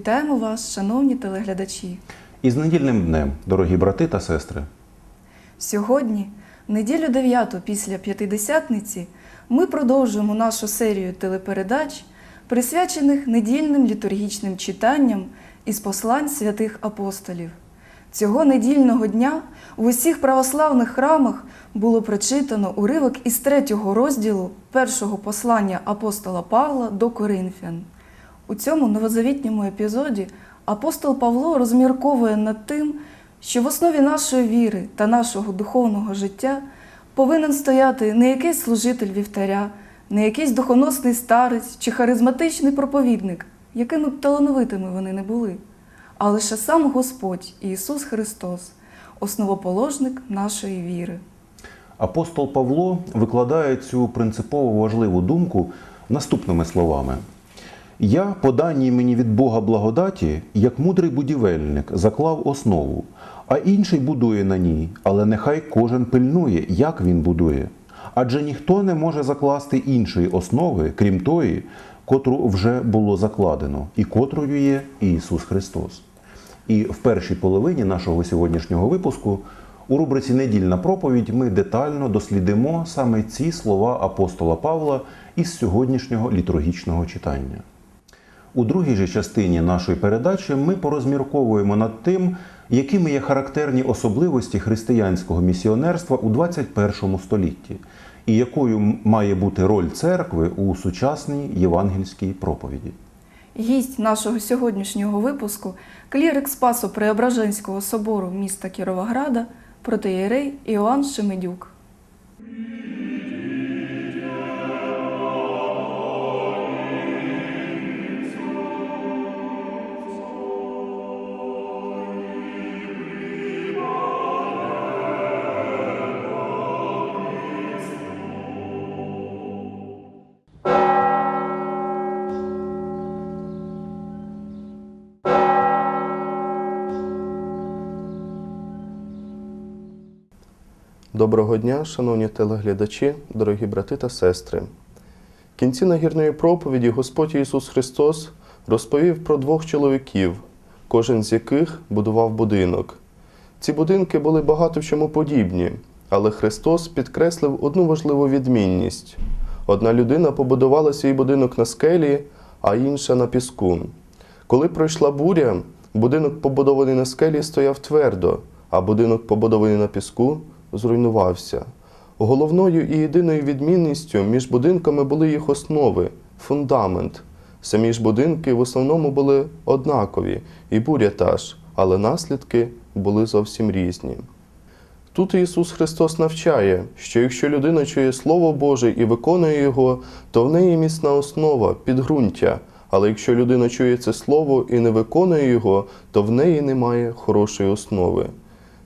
Вітаємо вас, шановні телеглядачі. І з недільним днем, дорогі брати та сестри. Сьогодні, неділю 9 після П'ятидесятниці, ми продовжуємо нашу серію телепередач, присвячених недільним літургічним читанням із послань святих апостолів. Цього недільного дня в усіх православних храмах було прочитано уривок із третього розділу першого послання апостола Павла до Коринфян. У цьому новозавітньому епізоді апостол Павло розмірковує над тим, що в основі нашої віри та нашого духовного життя повинен стояти не якийсь служитель вівтаря, не якийсь духоносний старець чи харизматичний проповідник, якими б талановитими вони не були, а лише сам Господь Ісус Христос, основоположник нашої віри. Апостол Павло викладає цю принципово важливу думку наступними словами: Я, по даній мені від Бога благодаті, як мудрий будівельник, заклав основу, а інший будує на ній, але нехай кожен пильнує, як він будує. Адже ніхто не може закласти іншої основи, крім тої, котру вже було закладено, і котрою є Ісус Христос. І в першій половині нашого сьогоднішнього випуску у рубриці Недільна проповідь ми детально дослідимо саме ці слова апостола Павла із сьогоднішнього літургічного читання. У другій же частині нашої передачі ми порозмірковуємо над тим, якими є характерні особливості християнського місіонерства у 21 столітті, і якою має бути роль церкви у сучасній євангельській проповіді. Гість нашого сьогоднішнього випуску клірик Спасо Преображенського собору міста Кіровограда, протиєрей Іоанн Шемедюк. Доброго дня, шановні телеглядачі, дорогі брати та сестри. В кінці нагірної проповіді Господь Ісус Христос розповів про двох чоловіків, кожен з яких будував будинок. Ці будинки були багато в чому подібні, але Христос підкреслив одну важливу відмінність: одна людина побудувала свій будинок на скелі, а інша на піску. Коли пройшла буря, будинок, побудований на скелі, стояв твердо, а будинок, побудований на піску, зруйнувався. Головною і єдиною відмінністю між будинками були їх основи, фундамент. Самі ж будинки в основному були однакові, і буря та ж, але наслідки були зовсім різні. Тут Ісус Христос навчає, що якщо людина чує Слово Боже і виконує його, то в неї міцна основа, підґрунтя. Але якщо людина чує це слово і не виконує його, то в неї немає хорошої основи.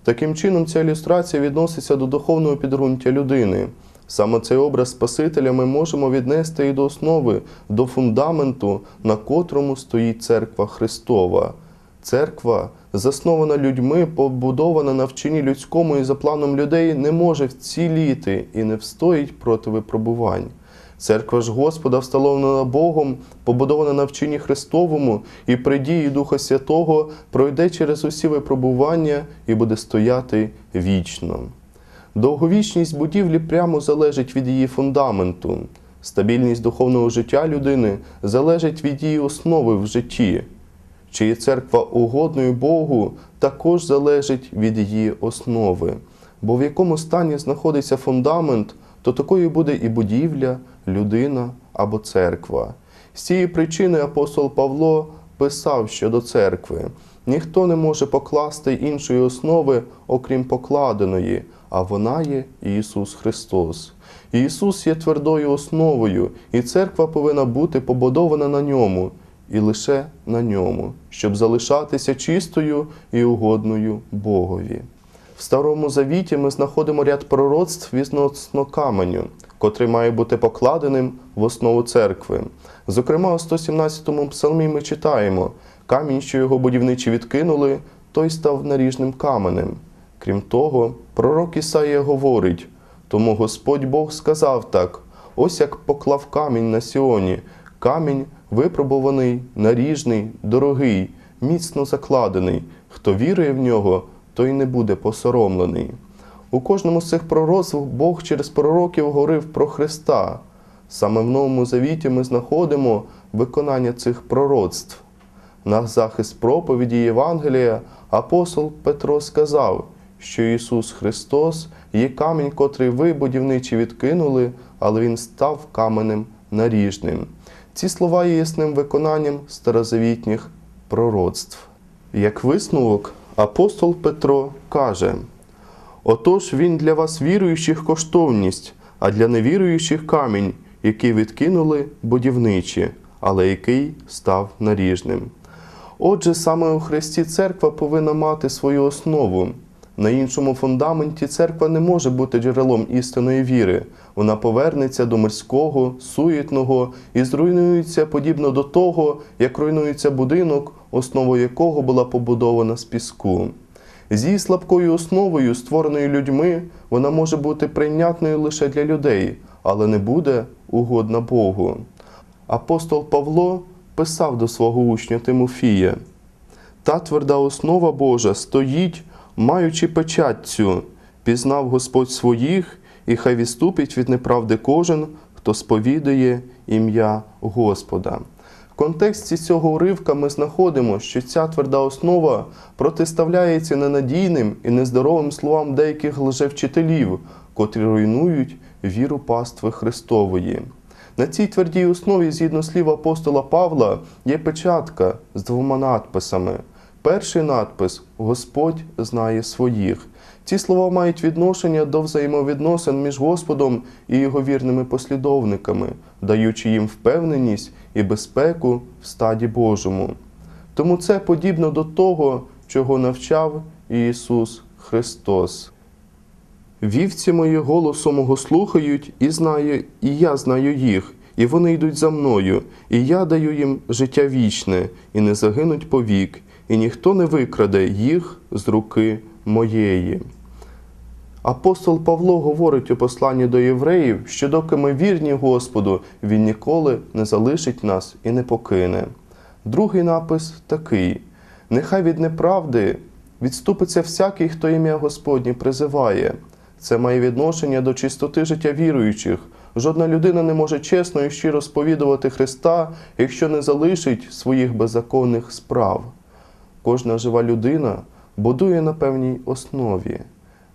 Таким чином, ця ілюстрація відноситься до духовного підґрунтя людини. Саме цей образ Спасителя ми можемо віднести і до основи, до фундаменту, на котрому стоїть церква Христова. Церква, заснована людьми, побудована на вченні людському і за планом людей, не може вціліти і не встоїть проти випробувань. Церква ж Господа, встановлена Богом, побудована на вченні Христовому і при дії Духа Святого, пройде через усі випробування і буде стояти вічно. Довговічність будівлі прямо залежить від її фундаменту. Стабільність духовного життя людини залежить від її основи в житті. Чи є церква угодною Богу, також залежить від її основи. Бо в якому стані знаходиться фундамент, то такою буде і будівля, людина або церква. З цієї причини апостол Павло писав щодо церкви: ніхто не може покласти іншої основи, окрім покладеної, а вона є Ісус Христос. Ісус є твердою основою, і церква повинна бути побудована на ньому, і лише на ньому, щоб залишатися чистою і угодною Богові. В Старому Завіті ми знаходимо ряд пророцтв відносно каменю, котрий має бути покладеним в основу церкви. Зокрема, у 117-му псалмі ми читаємо: камінь, що його будівничі відкинули, той став наріжним каменем. Крім того, пророк Ісаїя говорить: тому Господь Бог сказав так: ось як поклав камінь на Сіоні, камінь випробуваний, наріжний, дорогий, міцно закладений. Хто вірує в нього, той не буде посоромлений. У кожному з цих пророцтв Бог через пророків говорив про Христа. Саме в Новому Завіті ми знаходимо виконання цих пророцтв. На захист проповіді Євангелія апостол Петро сказав, що Ісус Христос є камінь, котрий ви, будівничі, відкинули, але Він став каменем наріжним. Ці слова є ясним виконанням старозавітніх пророцтв. Як висновок, апостол Петро каже: Отож він для вас віруючих коштовність, а для невіруючих камінь, який відкинули будівничі, але який став наріжним. Отже, саме у Христі церква повинна мати свою основу. На іншому фундаменті церква не може бути джерелом істинної віри. Вона повернеться до мирського, суєтного і зруйнується подібно до того, як руйнується будинок, основа якого була побудована з піску. З її слабкою основою, створеною людьми, вона може бути прийнятною лише для людей, але не буде угодна Богу. Апостол Павло писав до свого учня Тимофія: Та тверда основа Божа стоїть, маючи печать цю, пізнав Господь своїх, і хай відступить від неправди кожен, хто сповідує ім'я Господа. В контексті цього уривка ми знаходимо, що ця тверда основа протиставляється ненадійним і нездоровим словам деяких лжевчителів, котрі руйнують віру пастви Христової. На цій твердій основі, згідно слів апостола Павла, є печатка з двома надписами. Перший надпис Господь знає своїх. Ці слова мають відношення до взаємовідносин між Господом і його вірними послідовниками, даючи їм впевненість і безпеку в стаді Божому. Тому це подібно до того, чого навчав Ісус Христос. Вівці мої голосу мого слухають, і знаю, і я знаю їх, і вони йдуть за мною, і я даю їм життя вічне, і не загинуть повік, і ніхто не викраде їх з руки моєї. Апостол Павло говорить у посланні до євреїв, що доки ми вірні Господу, Він ніколи не залишить нас і не покине. Другий напис такий: нехай від неправди відступиться всякий, хто ім'я Господнє призиває. Це має відношення до чистоти життя віруючих. Жодна людина не може чесно і щиро сповідувати Христа, якщо не залишить своїх беззаконних справ. Кожна жива людина будує на певній основі.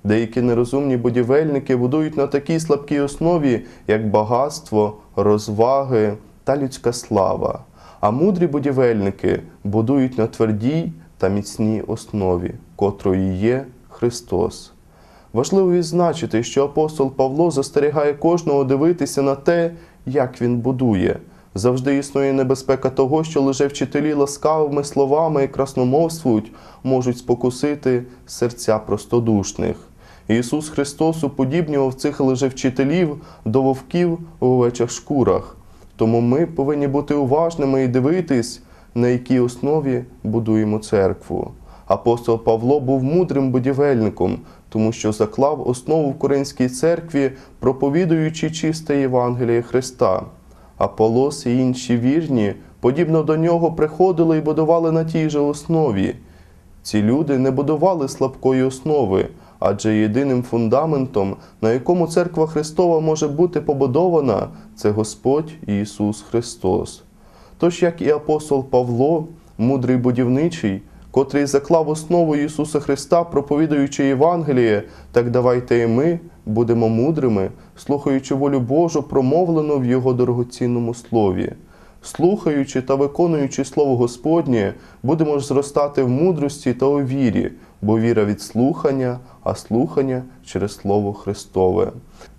Деякі нерозумні будівельники будують на такій слабкій основі, як багатство, розваги та людська слава. А мудрі будівельники будують на твердій та міцній основі, котрою є Христос. Важливо відзначити, що апостол Павло застерігає кожного дивитися на те, як він будує. Завжди існує небезпека того, що лише вчителі ласкавими словами і красномовствують, можуть спокусити серця простодушних. Ісус Христос уподібнював цих лжевчителів до вовків у овечих шкурах. Тому ми повинні бути уважними і дивитись, на якій основі будуємо церкву. Апостол Павло був мудрим будівельником, тому що заклав основу в Коринській церкві, проповідуючи чисте Євангеліє Христа. Аполос і інші вірні, подібно до нього, приходили і будували на тій же основі. Ці люди не будували слабкої основи, адже єдиним фундаментом, на якому церква Христова може бути побудована, це Господь Ісус Христос. Тож, як і апостол Павло, мудрий будівничий, котрий заклав основу Ісуса Христа, проповідуючи Євангеліє, так давайте і ми будемо мудрими, слухаючи волю Божу, промовлену в Його дорогоцінному слові. Слухаючи та виконуючи Слово Господнє, будемо ж зростати в мудрості та у вірі, бо віра від слухання, а слухання через Слово Христове.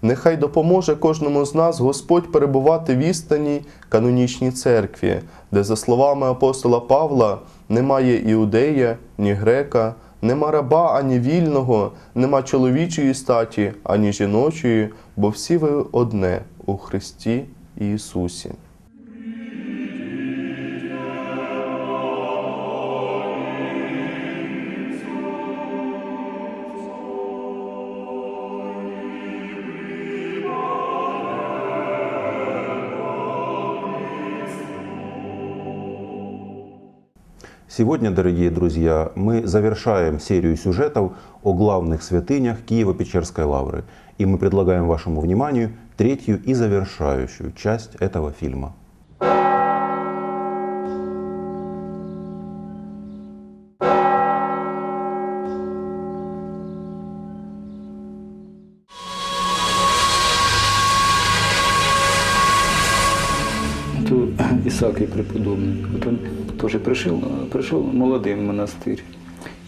Нехай допоможе кожному з нас Господь перебувати в істинній канонічній церкві, де, за словами апостола Павла, немає іудея, ні грека, нема раба ані вільного, нема чоловічої статі, ані жіночої, бо всі ви одне у Христі Ісусі. Сегодня, дорогие друзья, мы завершаем серию сюжетов о главных святынях Киево-Печерской лавры. И мы предлагаем вашему вниманию третью и завершающую часть этого фильма. Исаак и преподобный. Вот он тоже пришел, пришел молодым в монастырь.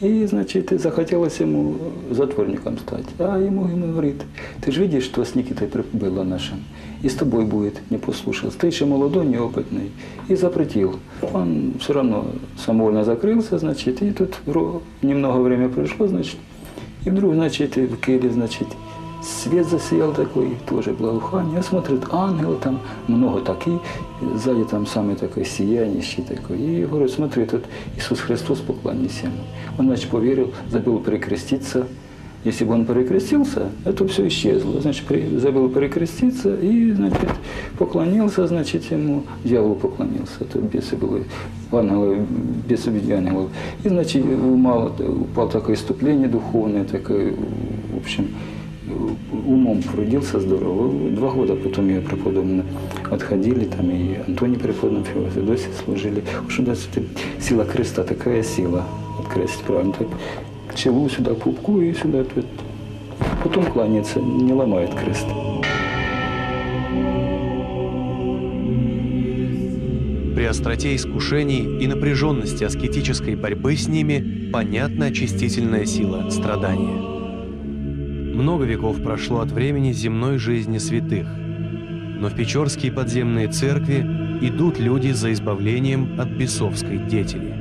И, значит, захотелось ему затворником стать. А ему, ему говорит, ты же видишь, что с Никитой при- было нашим. И с тобой будет, не послушался. Ты еще молодой, неопытный. И запретил. Он все равно самовольно закрылся, значит, и тут ро- немного время прошло, значит, и вдруг, значит, в келе, значит, свет засиял такой, тоже благоухание. А смотрит, ангел там, много таких, сзади там самый такой сиянищий такой. И говорит, смотри, тут Иисус Христос, поклонись ему. Он, значит, поверил, забыл перекреститься. Если бы он перекрестился, это все исчезло. Значит, при- забыл перекреститься и, значит, поклонился, значит, ему, дьяволу поклонился. То бесы были, ангелы, бесы в виде ангелов. И, значит, упало, упало такое иступление духовное, такое, в общем, умом трудился здорово. Два года потом ее преподобно отходили, там и Антоний преподобный, в Феодосии служили. Уж это сила креста, такая сила открестить, правильно. Так, к челу сюда, пупку и сюда. тут. Потом кланяется, не ломает крест. При остроте искушений и напряженности аскетической борьбы с ними понятна очистительная сила страдания. Много веков прошло от времени земной жизни святых, но в Печорские подземные церкви идут люди за избавлением от бесовской детели.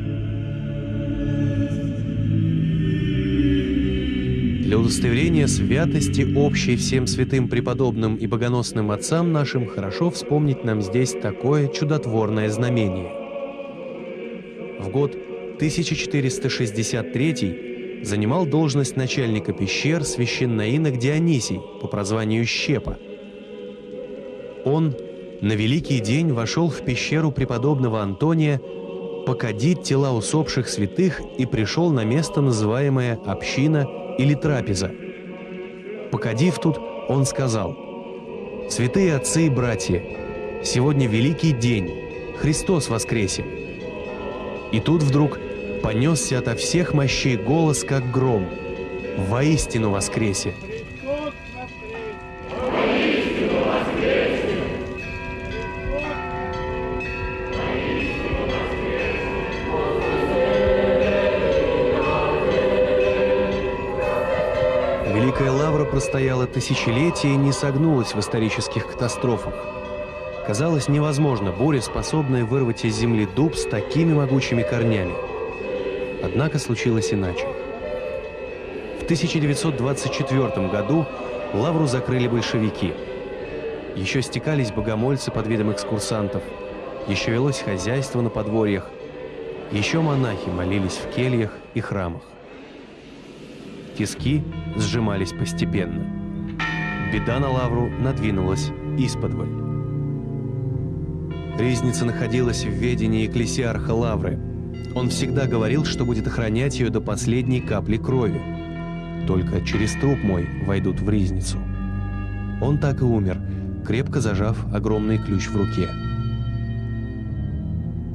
Для удостоверения святости, общей всем святым преподобным и богоносным отцам нашим, хорошо вспомнить нам здесь такое чудотворное знамение. В год 1463 занимал должность начальника пещер священноинок Дионисий по прозванию Щепа. Он на Великий день вошел в пещеру преподобного Антония покадить тела усопших святых и пришел на место, называемое «община» или «трапеза». Покадив тут, он сказал, «Святые отцы и братья, сегодня великий день, Христос воскресе!» И тут вдруг понесся ото всех мощей голос, как гром, «Воистину воскресе!» Великая Лавра простояла тысячелетия и не согнулась в исторических катастрофах. Казалось невозможно буря, способная вырвать из земли дуб с такими могучими корнями. Однако случилось иначе. В 1924 году Лавру закрыли большевики. Еще стекались богомольцы под видом экскурсантов. Еще велось хозяйство на подворьях. Еще монахи молились в кельях и храмах. Тиски сжимались постепенно. Беда на лавру надвинулась исподволь. Резница находилась в ведении экклесиарха Лавры. Он всегда говорил, что будет охранять ее до последней капли крови. Только через труп мой войдут в ризницу. Он так и умер, крепко зажав огромный ключ в руке.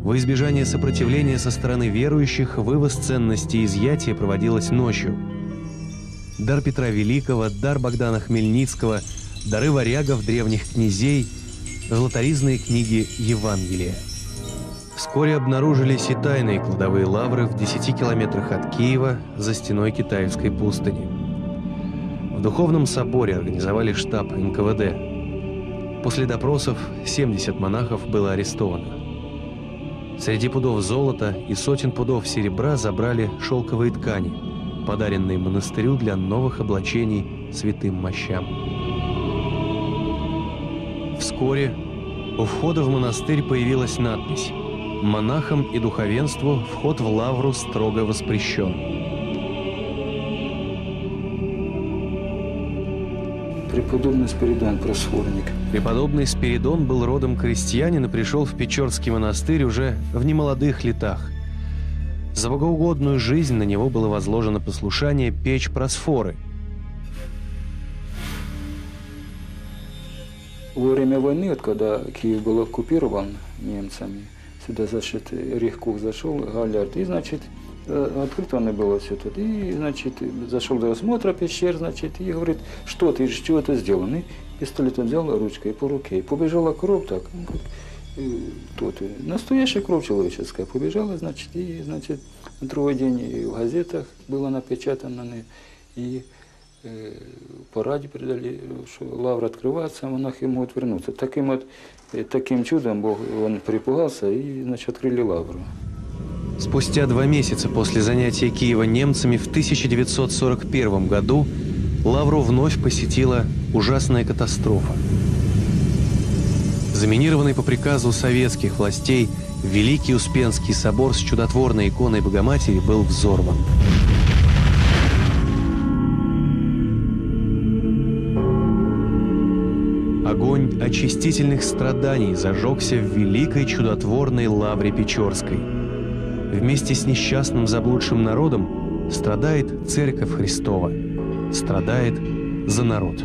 Во избежание сопротивления со стороны верующих вывоз ценностей изъятия проводилось ночью. Дар Петра Великого, дар Богдана Хмельницкого, дары варягов древних князей, золотаризные книги Евангелия. Вскоре обнаружились и тайные кладовые лавры в 10 километрах от Киева за стеной Китайской пустыни. В Духовном соборе организовали штаб НКВД. После допросов 70 монахов было арестовано. Среди пудов золота и сотен пудов серебра забрали шелковые ткани, подаренные монастырю для новых облачений святым мощам. Вскоре у входа в монастырь появилась надпись «Монахам и духовенству вход в лавру строго воспрещен». Преподобный Спиридон Просфорник. Преподобный Спиридон был родом крестьянин и пришел в Печорский монастырь уже в немолодых летах. За богоугодную жизнь на него было возложено послушание печь просфоры. Во время войны, вот когда Киев был оккупирован немцами, сюда, значит, Рихков зашел, Галярд, и, значит, э, открыто не было все тут. И, значит, зашел до осмотра пещер, значит, и говорит, что ты, что это сделано? И пистолет он взял ручкой по руке, и побежала кровь так, ну, как, э, тут, э, настоящая кровь человеческая побежала, значит, и, значит, на другой день и в газетах было напечатано, не- и э, по радио передали, что лавра открывается, а монахи могут вернуться. Таким вот, таким чудом Бог, он перепугался и, значит, открыли лавру. Спустя два месяца после занятия Киева немцами в 1941 году Лавру вновь посетила ужасная катастрофа. Заминированный по приказу советских властей Великий Успенский собор с чудотворной иконой Богоматери был взорван. Очистительных страданий зажегся в великой чудотворной лавре Печорской. Вместе с несчастным заблудшим народом страдает Церковь Христова, страдает за народ.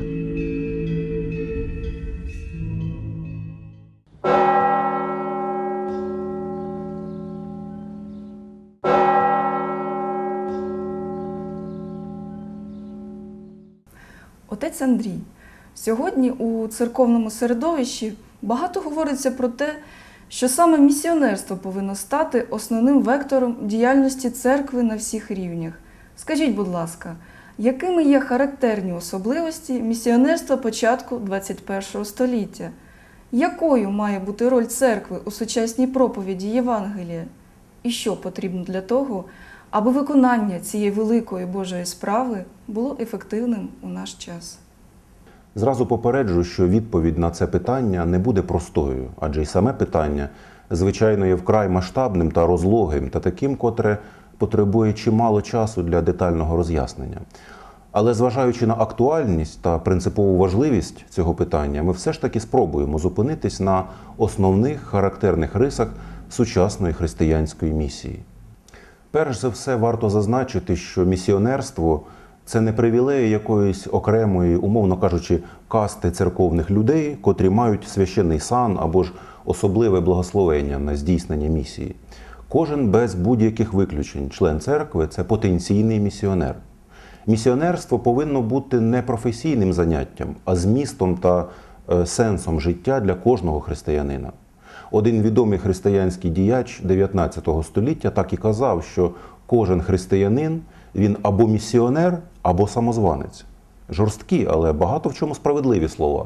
Отець Андрій, сьогодні у церковному середовищі багато говориться про те, що саме місіонерство повинно стати основним вектором діяльності церкви на всіх рівнях. Скажіть, будь ласка, якими є характерні особливості місіонерства початку ХХІ століття? Якою має бути роль церкви у сучасній проповіді Євангелія? І що потрібно для того, аби виконання цієї великої Божої справи було ефективним у наш час? Зразу попереджу, що відповідь на це питання не буде простою, адже й саме питання, звичайно, є вкрай масштабним та розлогим, та таким, котре потребує чимало часу для детального роз'яснення. Але зважаючи на актуальність та принципову важливість цього питання, ми все ж таки спробуємо зупинитись на основних характерних рисах сучасної християнської місії. Перш за все, варто зазначити, що місіонерство це не привілеї якоїсь окремої, умовно кажучи, касти церковних людей, котрі мають священний сан або ж особливе благословення на здійснення місії. Кожен без будь-яких виключень, член церкви це потенційний місіонер. Місіонерство повинно бути не професійним заняттям, а змістом та е, сенсом життя для кожного християнина. Один відомий християнський діяч 19 століття так і казав, що кожен християнин він або місіонер, або самозванець. Жорсткі, але багато в чому справедливі слова.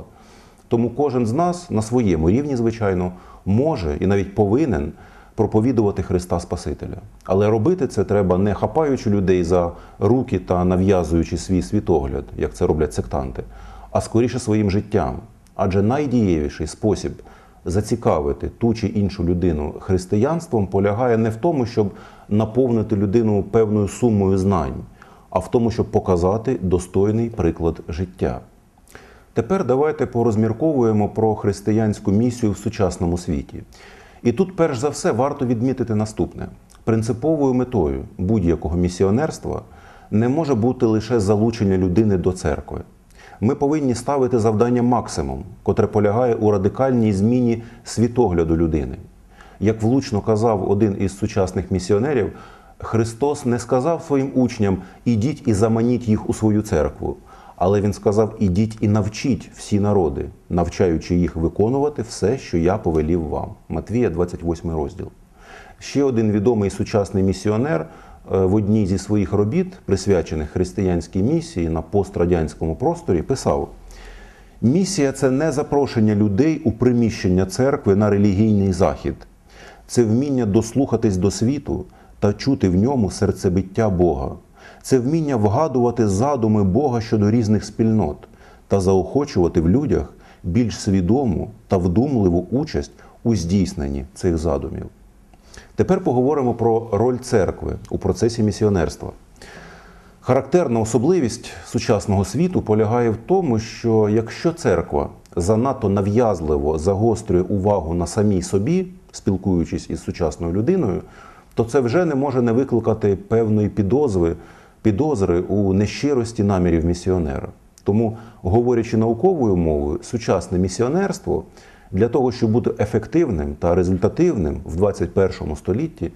Тому кожен з нас на своєму рівні, звичайно, може і навіть повинен проповідувати Христа Спасителя. Але робити це треба не хапаючи людей за руки та нав'язуючи свій світогляд, як це роблять сектанти, а скоріше своїм життям. Адже найдієвіший спосіб зацікавити ту чи іншу людину християнством полягає не в тому, щоб наповнити людину певною сумою знань, а в тому, щоб показати достойний приклад життя. Тепер давайте порозмірковуємо про християнську місію в сучасному світі. І тут, перш за все, варто відмітити наступне: принциповою метою будь-якого місіонерства не може бути лише залучення людини до церкви. Ми повинні ставити завдання максимум, котре полягає у радикальній зміні світогляду людини. Як влучно казав один із сучасних місіонерів, Христос не сказав своїм учням ідіть і заманіть їх у свою церкву. Але він сказав: ідіть і навчіть всі народи, навчаючи їх виконувати все, що я повелів вам. Матвія, 28 розділ. Ще один відомий сучасний місіонер е, в одній зі своїх робіт, присвячених християнській місії на пострадянському просторі, писав: Місія це не запрошення людей у приміщення церкви на релігійний захід, це вміння дослухатись до світу та чути в ньому серцебиття Бога. Це вміння вгадувати задуми Бога щодо різних спільнот та заохочувати в людях більш свідому та вдумливу участь у здійсненні цих задумів. Тепер поговоримо про роль церкви у процесі місіонерства. Характерна особливість сучасного світу полягає в тому, що якщо церква занадто нав'язливо загострює увагу на самій собі, спілкуючись із сучасною людиною, то це вже не може не викликати певної підозри, підозри у нещирості намірів місіонера. Тому, говорячи науковою мовою, сучасне місіонерство для того, щоб бути ефективним та результативним в 21 столітті,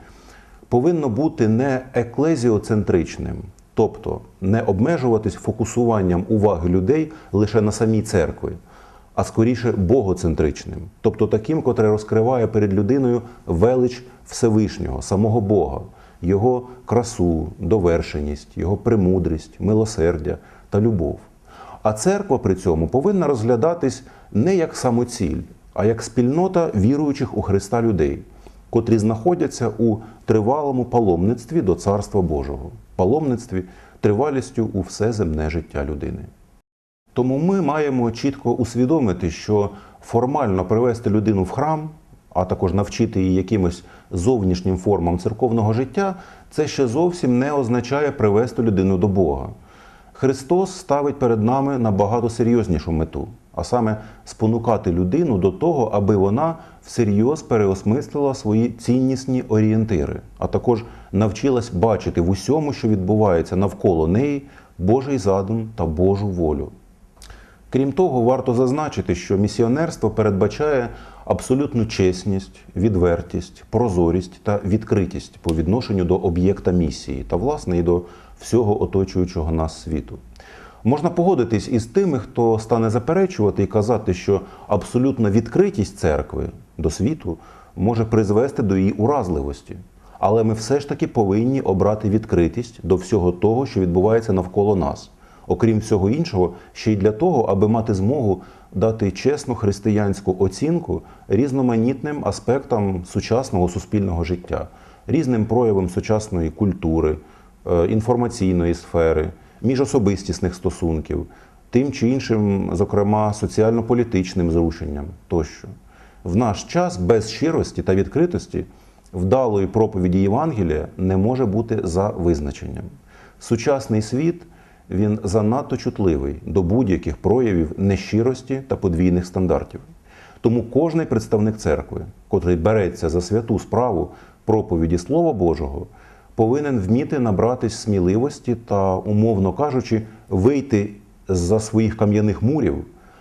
повинно бути не еклезіоцентричним, тобто не обмежуватись фокусуванням уваги людей лише на самій церкві, а скоріше богоцентричним, тобто таким, котре розкриває перед людиною велич Всевишнього, самого Бога, його красу, довершеність, його премудрість, милосердя та любов. А церква при цьому повинна розглядатись не як самоціль, а як спільнота віруючих у Христа людей, котрі знаходяться у тривалому паломництві до Царства Божого, паломництві тривалістю у все земне життя людини. Тому ми маємо чітко усвідомити, що формально привести людину в храм, а також навчити її якимось зовнішнім формам церковного життя, це ще зовсім не означає привести людину до Бога. Христос ставить перед нами набагато серйознішу мету, а саме спонукати людину до того, аби вона всерйоз переосмислила свої ціннісні орієнтири, а також навчилась бачити в усьому, що відбувається навколо неї, Божий задум та Божу волю. Крім того, варто зазначити, що місіонерство передбачає абсолютну чесність, відвертість, прозорість та відкритість по відношенню до об'єкта місії та, власне, і до всього оточуючого нас світу. Можна погодитись із тими, хто стане заперечувати і казати, що абсолютна відкритість церкви до світу може призвести до її уразливості. Але ми все ж таки повинні обрати відкритість до всього того, що відбувається навколо нас окрім всього іншого, ще й для того, аби мати змогу дати чесну християнську оцінку різноманітним аспектам сучасного суспільного життя, різним проявам сучасної культури, е, інформаційної сфери, міжособистісних стосунків, тим чи іншим, зокрема, соціально-політичним зрушенням тощо. В наш час без щирості та відкритості вдалої проповіді Євангелія не може бути за визначенням. Сучасний світ він занадто чутливий до будь-яких проявів нещирості та подвійних стандартів. Тому кожний представник церкви, котрий береться за святу справу проповіді Слова Божого, повинен вміти набратись сміливості та, умовно кажучи, вийти з-за своїх кам'яних мурів,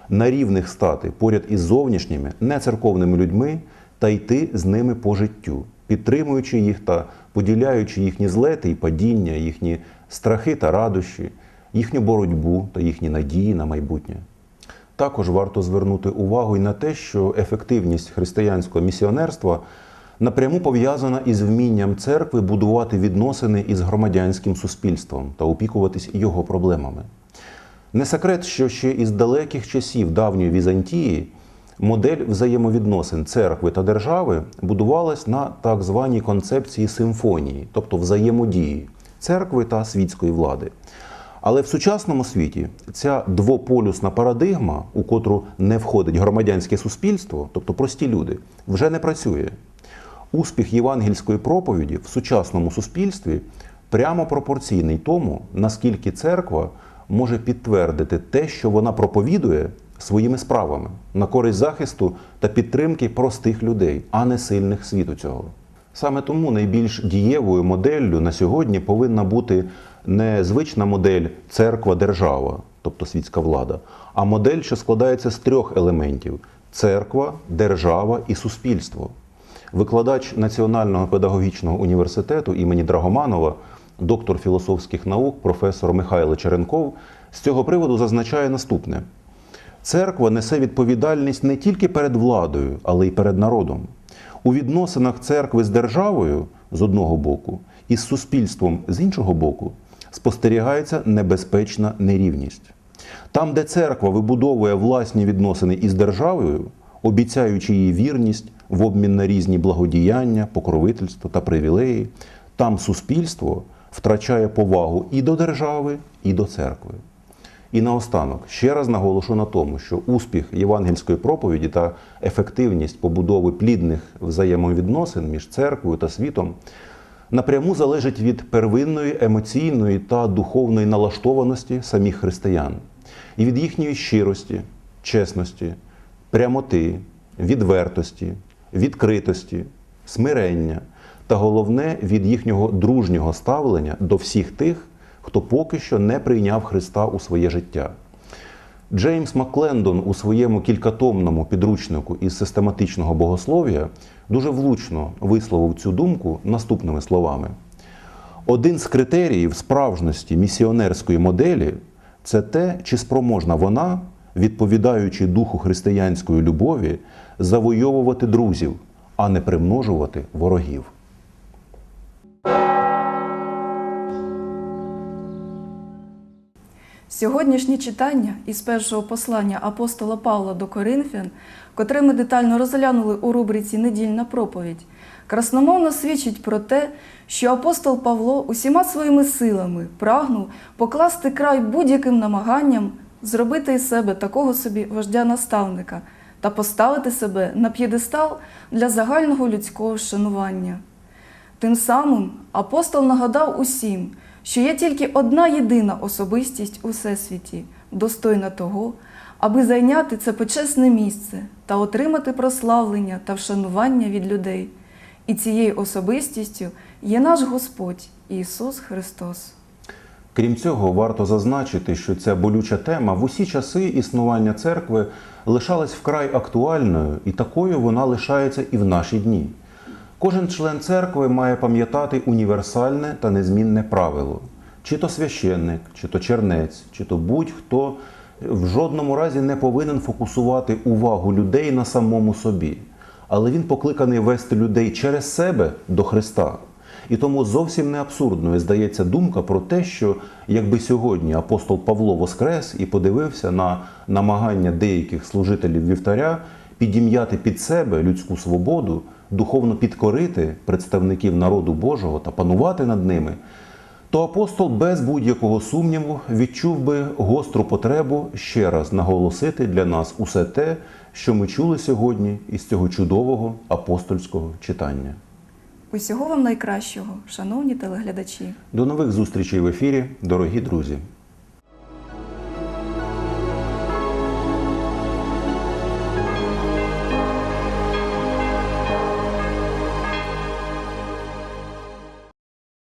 на рівних стати поряд із зовнішніми нецерковними людьми та йти з ними по життю, підтримуючи їх та поділяючи їхні злети і падіння, їхні страхи та радощі, їхню боротьбу та їхні надії на майбутнє. Також варто звернути увагу і на те, що ефективність християнського місіонерства напряму пов'язана із вмінням церкви будувати відносини із громадянським суспільством та опікуватись його проблемами. Не секрет, що ще із далеких часів давньої Візантії модель взаємовідносин церкви та держави будувалась на так званій концепції симфонії, тобто взаємодії церкви та світської влади. Але в сучасному світі ця двополюсна парадигма, у котру не входить громадянське суспільство, тобто прості люди, вже не працює. Успіх євангельської проповіді в сучасному суспільстві прямо пропорційний тому, наскільки церква може підтвердити те, що вона проповідує своїми справами на користь захисту та підтримки простих людей, а не сильних світу цього. Саме тому найбільш дієвою моделлю на сьогодні повинна бути не звична модель церква-держава, тобто світська влада, а модель, що складається з трьох елементів: церква, держава і суспільство. Викладач Національного педагогічного університету імені Драгоманова, доктор філософських наук, професор Михайло Черенков, з цього приводу зазначає наступне: церква несе відповідальність не тільки перед владою, але й перед народом. У відносинах церкви з державою з одного боку і з суспільством з іншого боку спостерігається небезпечна нерівність. Там, де церква вибудовує власні відносини із державою, обіцяючи їй вірність в обмін на різні благодіяння, покровительство та привілеї, там суспільство втрачає повагу і до держави, і до церкви. І наостанок ще раз наголошу на тому, що успіх євангельської проповіді та ефективність побудови плідних взаємовідносин між церквою та світом напряму залежить від первинної емоційної та духовної налаштованості самих християн і від їхньої щирості, чесності, прямоти, відвертості, відкритості, смирення та головне від їхнього дружнього ставлення до всіх тих, хто поки що не прийняв Христа у своє життя. Джеймс Маклендон у своєму кількатомному підручнику із систематичного богослов'я дуже влучно висловив цю думку наступними словами. Один з критеріїв справжності місіонерської моделі це те, чи спроможна вона, відповідаючи духу християнської любові, завойовувати друзів, а не примножувати ворогів. Сьогоднішнє читання із першого послання апостола Павла до Коринфян, котре ми детально розглянули у рубриці Недільна проповідь, красномовно свідчить про те, що апостол Павло усіма своїми силами прагнув покласти край будь-яким намаганням зробити із себе такого собі вождя-наставника та поставити себе на п'єдестал для загального людського вшанування. Тим самим апостол нагадав усім, що є тільки одна єдина особистість у всесвіті, достойна того, аби зайняти це почесне місце та отримати прославлення та вшанування від людей. І цією особистістю є наш Господь Ісус Христос. Крім цього, варто зазначити, що ця болюча тема в усі часи існування церкви лишалась вкрай актуальною, і такою вона лишається і в наші дні. Кожен член церкви має пам'ятати універсальне та незмінне правило: чи то священник, чи то чернець, чи то будь-хто в жодному разі не повинен фокусувати увагу людей на самому собі, але він покликаний вести людей через себе до Христа. І тому зовсім не абсурдною здається думка про те, що якби сьогодні апостол Павло воскрес і подивився на намагання деяких служителів вівтаря підім'яти під себе людську свободу, духовно підкорити представників народу Божого та панувати над ними, то апостол без будь-якого сумніву відчув би гостру потребу ще раз наголосити для нас усе те, що ми чули сьогодні із цього чудового апостольського читання. Усього вам найкращого, шановні телеглядачі! До нових зустрічей в ефірі, дорогі друзі!